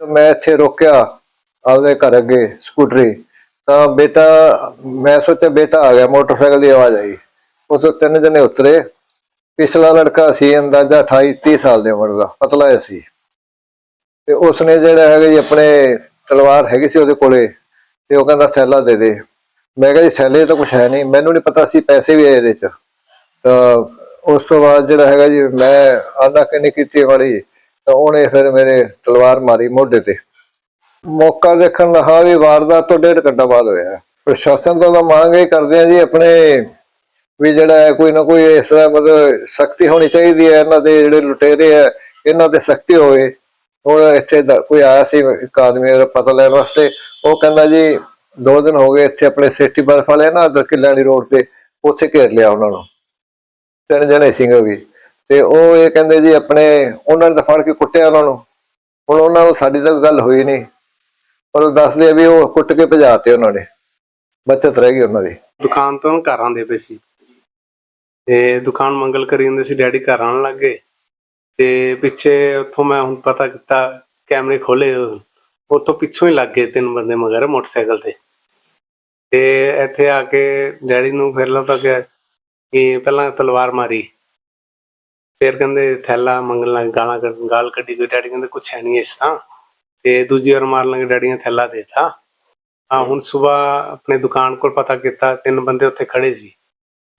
ਮੈਂ ਇੱਥੇ ਰੋਕਿਆ ਆਪਦੇ ਘਰ ਅੱਗੇ ਸਕੂਟਰੀ, ਤਾਂ ਬੇਟਾ, ਮੈਂ ਸੋਚਿਆ ਬੇਟਾ ਆ ਗਿਆ, ਮੋਟਰਸਾਈਕਲ ਦੀ ਆਵਾਜ਼ ਆਈ। ਉਸ ਤਿੰਨ ਜਣੇ ਉਤਰੇ। ਪਿਛਲਾ ਲੜਕਾ ਸੀ, ਅੰਦਾਜ਼ਾ 28 30 ਸਾਲ ਦੀ ਉਮਰ ਦਾ, ਪਤਲਾ ਜਿਹਾ ਸੀ। ਤੇ ਉਸਨੇ ਜਿਹੜਾ ਹੈਗਾ ਜੀ ਆਪਣੇ ਤਲਵਾਰ ਹੈਗੀ ਸੀ ਉਹਦੇ ਕੋਲੇ, ਤੇ ਉਹ ਕਹਿੰਦਾ ਸੈਲਾ ਦੇ ਦੇ। ਮੈਂ ਕਿਹਾ ਜੀ, ਸੈਲੇ ਤਾਂ ਕੁਝ ਹੈ ਨਹੀਂ, ਮੈਨੂੰ ਨਹੀਂ ਪਤਾ ਸੀ ਪੈਸੇ ਵੀ ਹੈ ਇਹਦੇ ਚ। ਤਾਂ ਉਸ ਤੋਂ ਬਾਅਦ ਜਿਹੜਾ ਹੈਗਾ ਜੀ, ਮੈਂ ਆਨਾ ਕਿੰਨੀ ਕੀਤੀ ਵਾਲੀ ਤਾਂ ਉਹਨੇ ਫਿਰ ਮੇਰੇ ਤਲਵਾਰ ਮਾਰੀ ਮੋਢੇ ਤੇ। ਮੌਕਾ ਦੇਖਣ ਲਹਾ ਵੀ ਵਾਰਦਾਤ ਤੋਂ ਡੇਢ ਘੰਟਾ ਬਾਅਦ ਹੋਇਆ। ਪ੍ਰਸ਼ਾਸਨ ਤੋਂ ਤਾਂ ਮੰਗ ਇਹ ਕਰਦੇ ਆ ਜੀ ਆਪਣੇ ਵੀ ਜਿਹੜਾ ਹੈ ਕੋਈ ਨਾ ਕੋਈ ਇਸ ਤਰ੍ਹਾਂ ਮਤਲਬ ਸਖਤੀ ਹੋਣੀ ਚਾਹੀਦੀ ਹੈ, ਇਹਨਾਂ ਦੇ ਜਿਹੜੇ ਲੁਟੇਰੇ ਆ ਇਹਨਾਂ ਤੇ ਸਖਤੀ ਹੋਵੇ। ਹੁਣ ਇੱਥੇ ਕੋਈ ਆਇਆ ਸੀ ਇੱਕ ਆਦਮੀ ਦਾ ਪਤਾ ਲੈਣ ਵਾਸਤੇ। ਉਹ ਕਹਿੰਦਾ ਜੀ, ਦੋ ਦਿਨ ਹੋ ਗਏ ਇੱਥੇ ਆਪਣੇ ਸੇਠੀ ਬਰਫ ਵਾਲੇ ਨਾ ਅਦਰ ਕਿੱਲਾਣੀ ਰੋਡ ਤੇ, ਉੱਥੇ ਘੇਰ ਲਿਆ ਉਹਨਾਂ ਨੂੰ। ਤਿੰਨ ਜਣੇ ਸਿੰਘ ਵੀ। ਤੇ ਉਹ ਇਹ ਕਹਿੰਦੇ ਜੀ ਆਪਣੇ, ਉਹਨਾਂ ਨੇ ਤਾਂ ਫੜ ਕੇ ਕੁੱਟਿਆ ਉਹਨਾਂ ਨੂੰ। ਹੁਣ ਉਹਨਾਂ ਨਾਲ ਸਾਡੀ ਤਾਂ ਗੱਲ ਹੋਈ ਨਹੀਂ। ਪਰ ਦੱਸਦੇ ਆ ਵੀ ਉਹ ਕੁੱਟ ਕੇ ਭਜਾਤੇ ਉਹਨਾਂ ਨੇ। ਬਚਤ ਰਹਿ ਗਈ ਉਹਨਾਂ ਦੀ। ਦੁਕਾਨ ਤੋਂ ਘਰ ਆਉਂਦੇ ਪਏ ਸੀ। ਤੇ ਦੁਕਾਨ ਮੰਗਲ ਕਰੀ ਜਾਂਦੇ ਸੀ, ਡੈਡੀ ਘਰ ਆਉਣ ਲੱਗੇ ਤੇ ਪਿੱਛੇ ਉੱਥੋਂ ਮੈਂ ਹੁਣ ਪਤਾ ਕੀਤਾ, ਕੈਮਰੇ ਖੋਲੇ ਉੱਥੋਂ ਪਿੱਛੋਂ ਹੀ ਲੱਗ ਗਏ ਤਿੰਨ ਬੰਦੇ ਮਗਰ ਮੋਟਰਸਾਈਕਲ ਤੇ। ਤੇ ਇੱਥੇ ਆ ਕੇ ਡੈਡੀ ਨੂੰ ਫਿਰ ਲੱਗਾ ਕਿ ਕਿ ਪਹਿਲਾਂ ਤਲਵਾਰ ਮਾਰੀ। ਫਿਰ ਕਹਿੰਦੇ ਥੈਲਾ ਮੰਗਣ ਲੱਗ ਗਾਲਾਂ ਕੱਢ ਗਾਲ ਕੱਢੀ ਕੋਈ ਡੈਡੀ ਕਹਿੰਦੇ ਕੁਛ ਹੈ ਨਹੀਂ ਇਸ ਤਾਂ। ਤੇ ਦੂਜੀ ਵਾਰ ਮਾਰਨ ਲੱਗੇ ਡੈਡੀ ਨੇ ਥੈਲਾ ਦੇਤਾ। ਹਾਂ ਹੁਣ ਸਵੇਰ ਆਪਣੇ ਦੁਕਾਨ ਕੋਲ ਪਤਾ ਕੀਤਾ ਤਿੰਨ ਬੰਦੇ ਉੱਥੇ ਖੜੇ ਸੀ।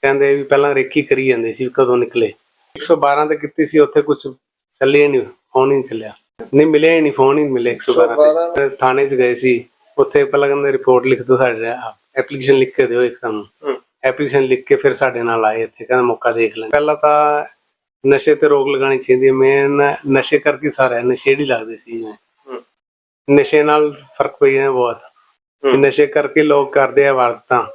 ਕਹਿੰਦੇ ਵੀ ਪਹਿਲਾਂ ਰੇਕੀ ਕਰੀ ਜਾਂਦੇ ਸੀ ਕਦੋਂ ਨਿਕਲੇ। 112 ਤੇ ਕੀਤੀ ਸੀ ਉੱਥੇ ਕੁਝ ਚੱਲੇ ਨਹੀਂ ਫੋਨ ਹੀ ਨਹੀਂ ਚੱਲਿਆ। ਨਹੀਂ ਮਿਲਿਆ ਹੀ ਨਹੀਂ ਫੋਨ ਹੀ ਨਹੀਂ ਮਿਲੇ 112 ਤੇ। ਥਾਣੇ 'ਚ ਗਏ ਸੀ। ਉੱਥੇ ਪਹਿਲਾਂ ਕਹਿੰਦੇ ਰਿਪੋਰਟ ਲਿਖ ਦਿਓ ਸਾਡੇ ਐਪਲੀਕੇਸ਼ਨ ਲਿਖ ਕੇ ਦਿਓ ਇੱਕਦਮ ਐਪਲੀਕੇਸ਼ਨ ਲਿਖ ਕੇ ਫਿਰ ਸਾਡੇ ਨਾਲ ਆਏ ਇੱਥੇ ਕਹਿੰਦੇ ਮੌਕਾ ਦੇਖ ਲੈਣ ਪਹਿਲਾਂ ਤਾਂ ਨਸ਼ੇ ਤੇ ਰੋਕ ਲਗਾਉਣੀ ਚਾਹੀਦੀ ਹੈ ਮੇਨ ਨਸ਼ੇ ਕਰਕੇ ਸਾਰੇ ਨਸ਼ੇੜੀ ਲੱਗਦੇ ਸੀ ਜਿਵੇਂ। ਨਸ਼ੇ ਨਾਲ ਫ਼ਰਕ ਪਈ ਹੈ ਬਹੁਤ। ਨਸ਼ੇ ਕਰਕੇ ਲੋਕ ਕਰਦੇ ਆ ਵਾਰਤਾਂ